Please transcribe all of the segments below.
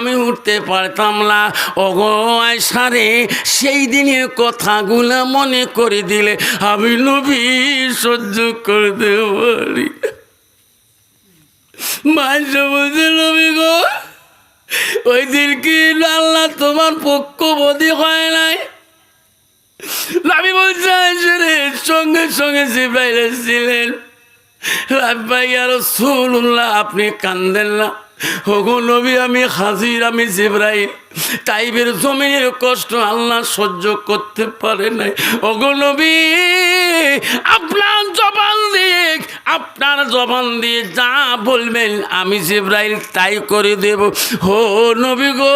আমি উঠতে পারতাম না। ওগো আয়সারে, সেই দিনের কথাগুলো মনে করে দিলে আমি নবী সহ্য করতে পারি। মাঝে বলছে, নবী গো, ওই দিন কি আল্লাহ তোমার পক্ষবধি হয় নাই? আমি বলছি রে সঙ্গে সঙ্গে জিব্রাইল ছিলেন রাব্বাই আর সুল্লাহ আপনি কান্দেন না। ওগো নবী আমি হাজির আমি জিব্রাইল। তাইবের জমিনের কষ্ট আল্লাহ সহ্য করতে পারে নাই। ওগো নবী, আপনার জবান দিয়ে, আপনার জবান দিয়ে যা বলবেন, আমি জিব্রাইল তাই করে দেব। হো নবী গো,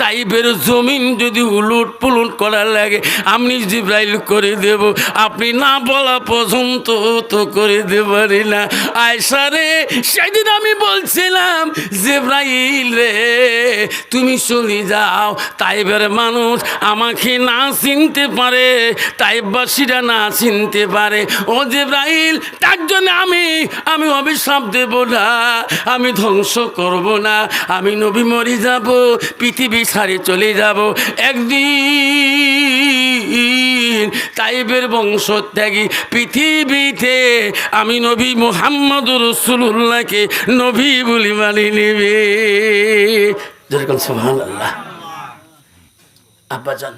তাইবের জমিন যদি উলুট পুলুট করার লাগে, আমি জিব্রাইল করে দেব। আপনি না বলা পর্যন্ত তো করে দিতে পারি না। আয়সা রে, সেদিন আমি বলছিলাম, জিব্রাইল রে, তুমি চলে যাও। তাইবের মানুষ আমাকে না চিনতে পারে, তাইবাসীরা না চিনতে পারে। ও জিব্রাইল, তার জন্য আমি আমি অভিশাপ দেব না, আমি ধ্বংস করব না, আমি নবী মরে যাব, পৃথিবী ছাড়ে চলে যাব। একদিন তাইবের বংশ ত্যাগী পৃথিবীতে আমি নবী মোহাম্মদ রসুল্লাহকে নবী বলি মানি নেবে। যেরকম সোহান আল্লাহ আব্বাজান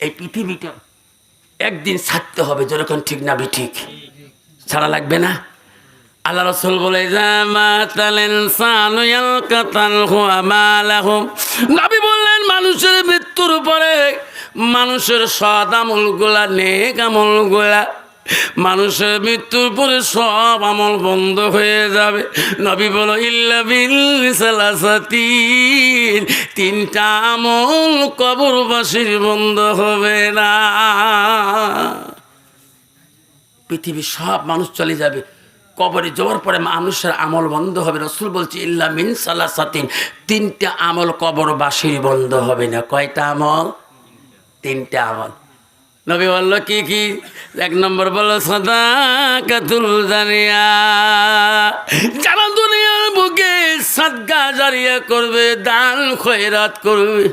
এই পৃথিবীটা একদিন ছাড়তে হবে যেরকম ঠিক না ঠিক ছাড়া লাগবে না? আল্লাহ রসুল বলে নাবি বললেন, মানুষের মৃত্যুর পরে মানুষের সৎ আমলগুলা, নেক আমলগুলা মানুষের মৃত্যুর পরে সব আমল বন্ধ হয়ে যাবে। নবী বলো, ইল্লা বিল সালাসাতিন তিনটা আমল কবরবাসীর বন্ধ হবে না। পৃথিবীর সব মানুষ চলে যাবে। কবরে যাওয়ার পরে মানুষের আমল বন্ধ হবে। রসুল বলছে, ইল্লা মিন সালাসাতিন তিনটা আমল কবরবাসীর বন্ধ হবে না। কয়টা আমল? তিনটা আমল। নবী বলল, কি কি? এক নম্বর বলল সদা কাতুল জানিয়া। যারা দুনিয়ার বুকে সাদগা জারিয়া করবে, দান খয়রাত করবে।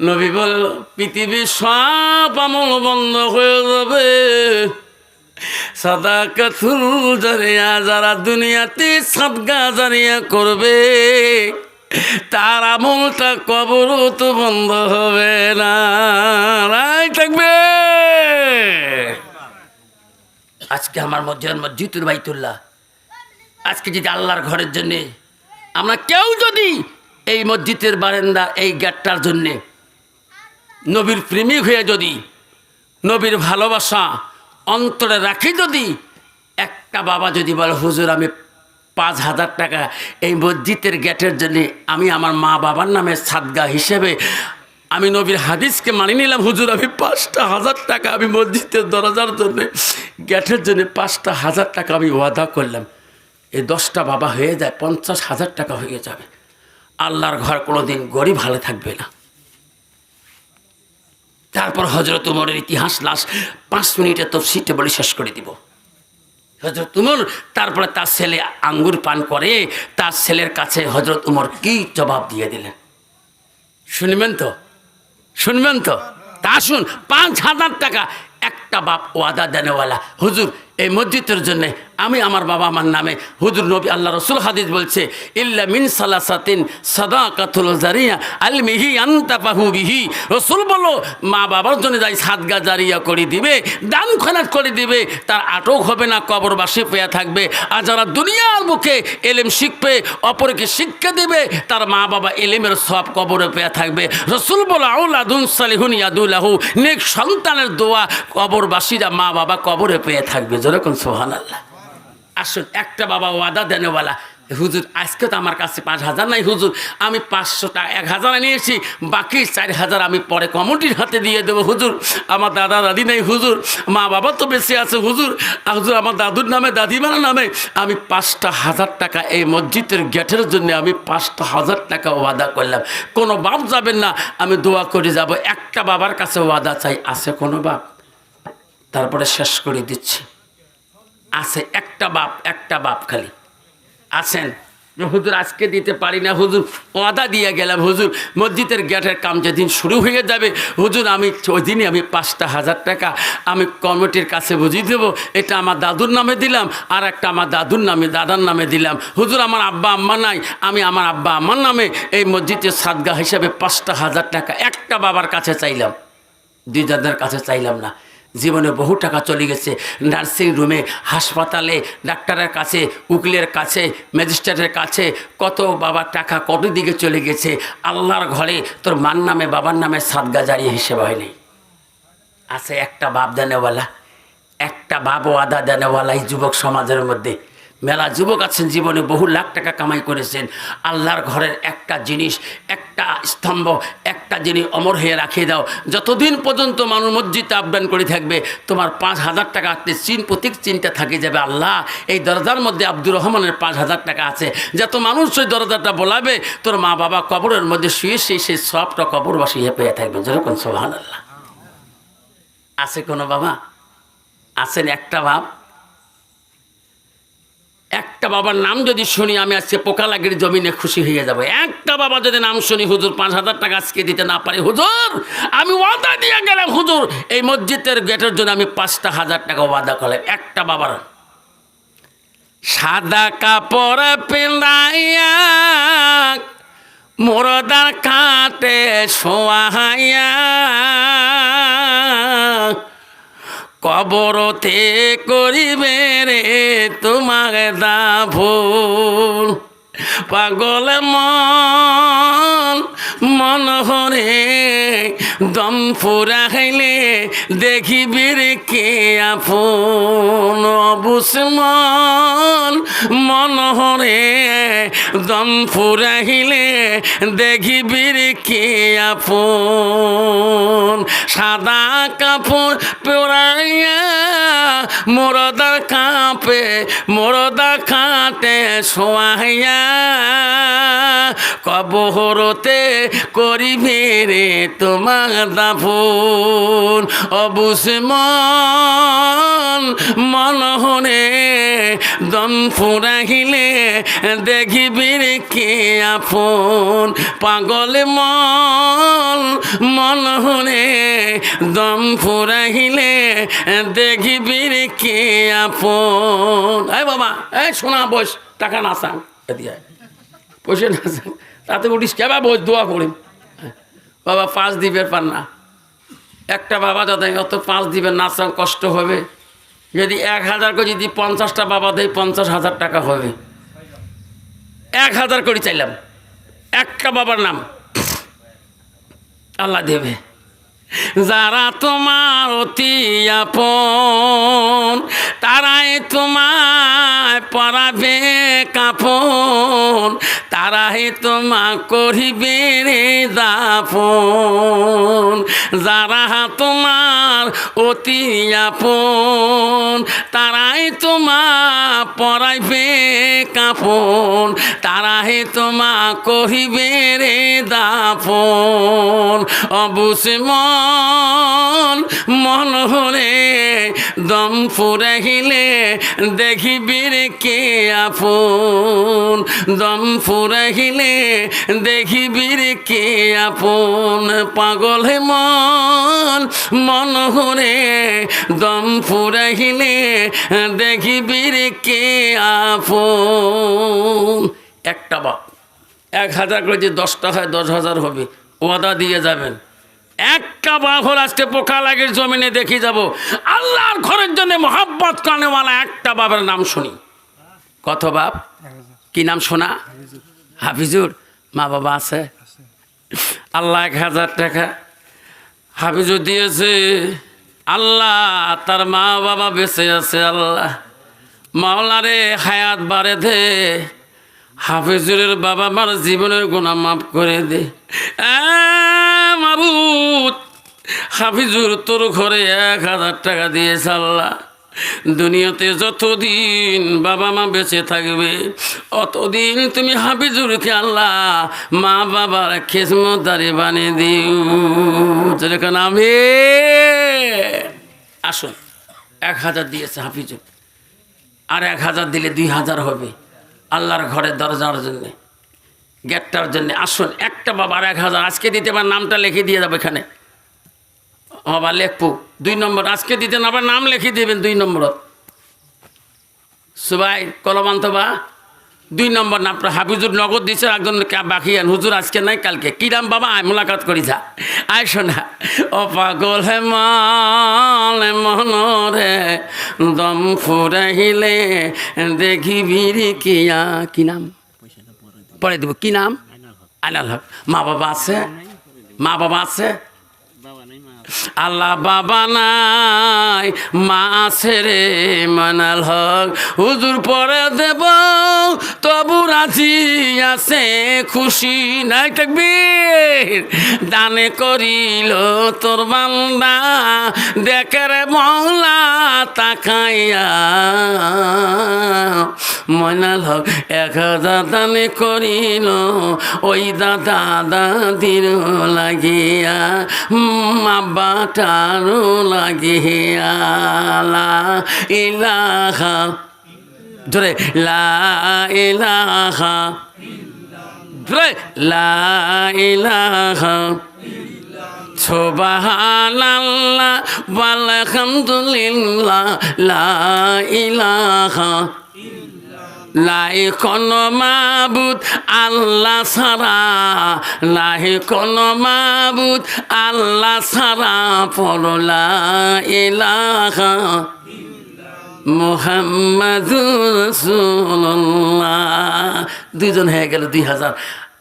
নবী বলল, পৃথিবীর সব আমল বন্ধ হয়ে যাবে। সাদা কাতুল জারিয়া যারা দুনিয়াতে সাদগা জারিয়া করবে তার আমলটা কবরও তো বন্ধ হবে না। রাই থাকবে। আজকে আমার মসজিদ মসজিদুর বাইতুল্লাহ। আজকে যদি আল্লাহর ঘরের জন্যে আমরা কেউ যদি এই মসজিদের বারান্দা, এই গেটটার জন্যে নবীর প্রেমিক হয়ে যদি, নবীর ভালোবাসা অন্তরে রাখি যদি, একটা বাবা যদি বলে, হুজুর, আমি পাঁচ হাজার টাকা এই মসজিদের গেটের জন্য আমি আমার মা বাবার নামে সাদগা হিসেবে আমি নবীর হাদিসকে মানি নিলাম। হুজুর, আমি পাঁচটা হাজার টাকা আমি মসজিদের দরজার জন্য, গেটের জন্য পাঁচটা হাজার টাকা আমি ওয়াদা করলাম। এই দশটা বাবা হয়ে যায়, পঞ্চাশ হাজার টাকা হয়ে যাবে। আল্লাহর ঘর কোনো দিন গরিব ভালো থাকবে না। তারপর হজরত উমরের ইতিহাস লাশ পাঁচ মিনিটে তো সিটে বলে শেষ করে দিব। হজরত উমর, তারপরে তার ছেলে আঙ্গুর পান করে, তার ছেলের কাছে হজরত উমর কি জবাব দিয়ে দিলেন? শুনবেন তো? শুনবেন তো? তা শুন, পাঁচ হাজার টাকা একটা বাপ ওয়াদা দেনেওয়ালা। হুজুর এই মসজিদের জন্য আমি আমার বাবা আমার নামে হুজুর নবী আল্লাহ রসুল হাদিস বলছে, ইল্লা মিন সালাসাতিন সাদা কাতুল জারিয়া আল মিহি আন্তাপাহু বিহি। রসুল বলো মা বাবার জন্য যাই সাদগা জারিয়া করে দিবে, দান খনাত করে দিবে, তার আটক হবে না, কবরবাসী পেয়ে থাকবে। আর যারা দুনিয়ার মুখে এলেম শিখবে, অপরকে শিক্ষা দিবে, তার মা বাবা এলেমের সব কবরে পেয়ে থাকবে। রসুল বলো আউলাদুন সালিহুন ইয়াদুল্লাহু নেক সন্তানের দোয়া কবরবাসীরা মা বাবা কবরে পেয়ে থাকবে। যেরকম সোহান আল্লাহ আসুন, একটা বাবা ওয়াদা দেনেওয়ালা। হুজুর, আজকে তো আমার কাছে পাঁচ হাজার নাই হুজুর, আমি পাঁচশো টাকা এক হাজার নিয়েছি বাকি চার হাজার আমি পরে কমিটির হাতে দিয়ে দেবো হুজুর। আমার দাদা দাদি নেই হুজুর, মা বাবা তো বেশি আছে হুজুর। হুজুর, আমার দাদুর নামে, দাদিমার নামে, আমি পাঁচটা হাজার টাকা এই মসজিদের গেটের জন্য আমি পাঁচটা হাজার টাকা ওয়াদা করলাম। কোনো বাপ যাবেন না, আমি দোয়া করে যাব। একটা বাবার কাছে ওয়াদা চাই, আছে কোনো বাপ? তারপরে শেষ করে দিচ্ছি। আছে একটা বাপ একটা বাপ খালি। আছেন? হুজুর আজকে দিতে পারি না, হুজুর ওয়াদা দিয়ে গেলাম, হুজুর মসজিদের গেটের কাম যেদিন শুরু হয়ে যাবে, হুজুর আমি ওই দিনই আমি পাঁচটা হাজার টাকা আমি কমিটির কাছে বুঝিয়ে দেবো। এটা আমার দাদুর নামে দিলাম, আর একটা আমার দাদুর নামে, দাদার নামে দিলাম। হুজুর, আমার আব্বা আম্মা নাই, আমি আমার আব্বা আম্মার নামে এই মসজিদের সাদগা হিসাবে পাঁচটা হাজার টাকা একটা বাবার কাছে চাইলাম। দুই দাদার কাছে চাইলাম না। জীবনে বহু টাকা চলে গেছে। নার্সিং রুমে, হাসপাতালে, ডাক্তারের কাছে, উকিলের কাছে, ম্যাজিস্ট্রেটের কাছে, কত বাবার টাকা কত দিকে চলে গেছে। আল্লাহর ঘরে তোর মার নামে, বাবার নামে সাদগা জারি হিসেবে হয়নি আছে একটা বাপ দেনেওয়ালা, একটা বাপ ও আদা দেনেওয়ালা এই যুবক সমাজের মধ্যে। মেলা যুবক আছেন জীবনে, বহু লাখ টাকা কামাই করেছেন। আল্লাহর ঘরের একটা জিনিস, একটা স্তম্ভ, একটা জিনিস অমর হয়ে রাখিয়ে দাও। যতদিন পর্যন্ত মানুষ মসজিদে আবদান করে থাকবে, তোমার পাঁচ হাজার টাকা আপনি চিন, প্রতীক চিনটা থাকে যাবে। আল্লাহ এই দরজার মধ্যে আব্দুর রহমানের পাঁচ হাজার টাকা আছে। যত মানুষ ওই দরজাটা বলাবে, তোর মা বাবা কবরের মধ্যে শুয়ে সেই সেই সবটা কবরবাসী হয়ে পেয়ে থাকবে। যেরকম সোহান আল্লাহ আছে কোনো বাবা? আছেন একটা বাপ? একটা বাবার নাম যদি শুনি, আমি আজকে পোকালাগির জমিনে খুশি হয়ে যাব। একটা বাবা যদি নাম শুনি, হুজুর পাঁচ হাজার টাকা আজকে দিতে না পারে। হুজুর, আমি ওয়াদা দিয়ে গেলাম, হুজুর। এই মসজিদের গেটের জন্য আমি পাঁচটা হাজার টাকা ওয়াদা করলাম। একটা বাবার সাদা কাপড় পেলাইয়া মোরদার কাটে শোয়াইয়া কবরতে করিবে রে তোমার দাভুল পাগল মন মন হরে দম ফুরা ফুরাইলে দেখিবির কে আপন। অবুস মন মন হরে দম ফুরাইলে দেখিবির কে আপন। সাদা কাপড় পরাইয়া মোরদার কাঁপে মোরদা কাটে শোয়াইয়া কবহরতে করিবে রে তোমার দাফুন। অবুস মন মন হরে দম ফুরাহিলে দেখিবির কে আপন। পাগল মন মন হরে দম ফুরাহিলে দেখিবির কে আপন। এ বাবা এ শোনা বস, টাকা না চান দিয়ে। বসে না তাতে উঠিস কে বা বস, দোয়া করি বাবা পাঁচ দিবের পার না। একটা বাবা যাতে অত পাঁচ দিবের না চান কষ্ট হবে। যদি এক হাজার করে, যদি পঞ্চাশটা বাবা দেয়, পঞ্চাশ হাজার টাকা হবে। এক হাজার করে চাইলাম। একটা বাবার নাম। আল্লাহ দেবে। যারা তোমার অতি আপন, তারাই তোমায় পরাবে কাপন তারাই তোমা করিবে রে দাপন যারা তোমার অতি আপন, তারাই তোমা পরাইবে কাপন তারাই তোমা করিবে রে দাপন মন মন হরে দম ফুরাহিলে দেখিবির কে আপন। দম ফুরাহিলে দেখিবির কে আপন। পাগল হে মন মন হরে দম ফুরাহিলে দেখিবির কে আপন। একটা বাপ, এক হাজার করে যে দশটা হয়, দশ হাজার হবে, ওয়াদা দিয়ে যাবেন। একটা বাঘর আজকে পোকা লাগের জমিনে দেখি যাব। আল্লাহর ঘরের জন্য মোহাব্বত কানেওয়ালা একটা বাবার নাম শুনি। কত বাপ? কি নাম শোনা? হাফিজুর। মা বাবা আছে? আল্লাহ এক হাজার টাকা। হাফিজুর দিয়েছে। আল্লাহ, তার মা বাবা বেঁচে আছে, আল্লাহ। মাওলারে হায়াত বাড়ে দে। হাফিজুরের বাবা মার জীবনের গুণা মাফ করে দে। মাবুত হাফিজুর তোর ঘরে এক হাজার টাকা দিয়েছে আল্লাহ। দুনিয়াতে যতদিন বাবা মা বেঁচে থাকবে, অতদিন তুমি হাফিজুরকে আল্লাহ মা বাবার খেসমতারে বানিয়ে দিও। যেরকম আমি আসুন, এক হাজার দিয়েছে হাফিজুর। আর এক হাজার দিলে দুই হাজার হবে। আল্লাহর ঘরের দরজার জন্য, গেটটার জন্য। আসুন, একটা বাবার এক হাজার। আজকে দিতে পার নামটা লিখে দিয়ে যাবে এখানে। বাবা, লেখবো। দুই নম্বর, আজকে দিতে না আবার নাম লিখে দেবেন দুই নম্বর। সুবাই কলমান্ত বা। দুই নম্বর নাম আপনার হাফিজুর নগদ দিছে, একজন বাকি আন হুজুর আজকে নাই, কালকে। কি নাম বাবা? আয়, মোলাকাত করি, যা। আয়, শোনা। ও পাগল হে মান মনরে দম ফুরাইলে দেখিবি রে কিয়া। কি নাম? পরে দেবো। কি নাম? আইনাল হক। মা বাবা আছে? মা বাবা আছে? আল্লাহ বাবা নাই, মা আছে মানাল হক। হুজুর পরে দেব, তবু রাজি আছে, খুশি নাই থাকবি দানে করিল তোর বান্দা, দেখে রে মৌলা তাকাইয়া। ময়নাল হক, এক হাজার দানে করিল, ওই দাদা দাদির লাগিয়া। মাবাটারও লাগিয়া ইলাহা। জোরে লা ইলাহা। জোরে লা ইলাহা। সুবহানাল্লাহ লা ইলাহা। লাই কোন মাবুদ আল্লাহ সারা লাই কোন মাবুদ আল্লাহ সারা পড়লা ইলাহা মোহাম্মদুর দুইজন হয়ে গেল দুই হাজার।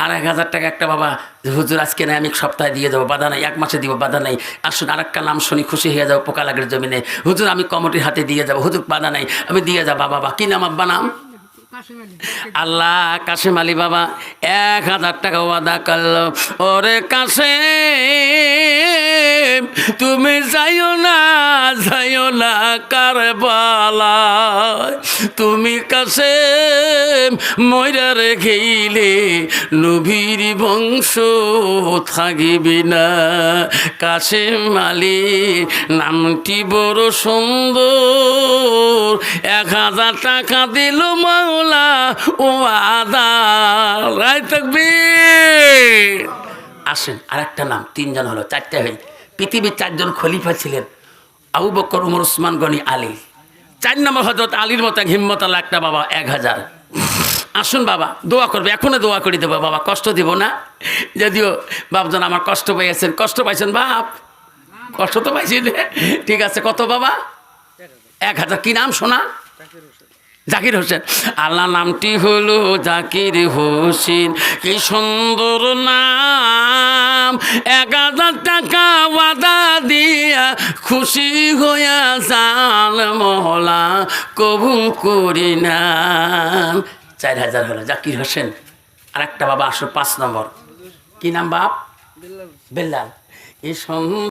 আর এক হাজার টাকা একটা বাবা, হুজুর, আজকে নাই আমি সপ্তাহে দিয়ে যাব বাধা নাই, এক মাসে দিব, বাধা নাই। আসুন আর একটা নাম শুনি, খুশি হয়ে যাব পোকা লাগের জমিনে। হুজুর, আমি কমিটির হাতে দিয়ে যাব। হুজুর, বাধা নাই, আমি দিয়ে যাব বাবা, কি নাম, আব্বা নাম? আল্লাহ, কাশিম আলী বাবা, এক হাজার টাকা ওয়াদা করল। ওরে কাশে তুমি যাইও না যাইও না কার বালা তুমি কাশে ময়রা রেখেইলে নবীর বংশ থাকিবি না। কাশেম আলী, নামটি বড় সুন্দর। এক হাজার টাকা দিল মাওলা ও আদা। রায় থাকবি আসেন আর একটা নাম, তিনজন হলো, চারটে হয়ে। পৃথিবীর চারজন খলিফা ছিলেন, আবু বক্কর উমর, উসমান, গনি, আলী। চার নম্বর হজরত আলীর মতো হিম্মত আল্লাহ, একটা বাবা, এক হাজার। আসুন বাবা, দোয়া করবে, এখনও দোয়া করে দেবো। বাবা, কষ্ট দিব না। যদিও বাপজন আমার কষ্ট পেয়েছেন কষ্ট পাইছেন বাপ। কষ্ট তো পাইছেন ঠিক আছে, কত বাবা? এক হাজার। কি নাম শোনা? জাকির হোসেন, আল্লাহ নামটি হলো জাকির হোসেন। কি সুন্দর নাম, এক হাজার টাকা ওয়াদা দিয়া খুশি হইয়া যান মহলা কবুল করি না চার হাজার হলো জাকির হোসেন আর একটা বাবা আসো পাঁচ নম্বর। কি নাম বাপ? বেল্লাল। এই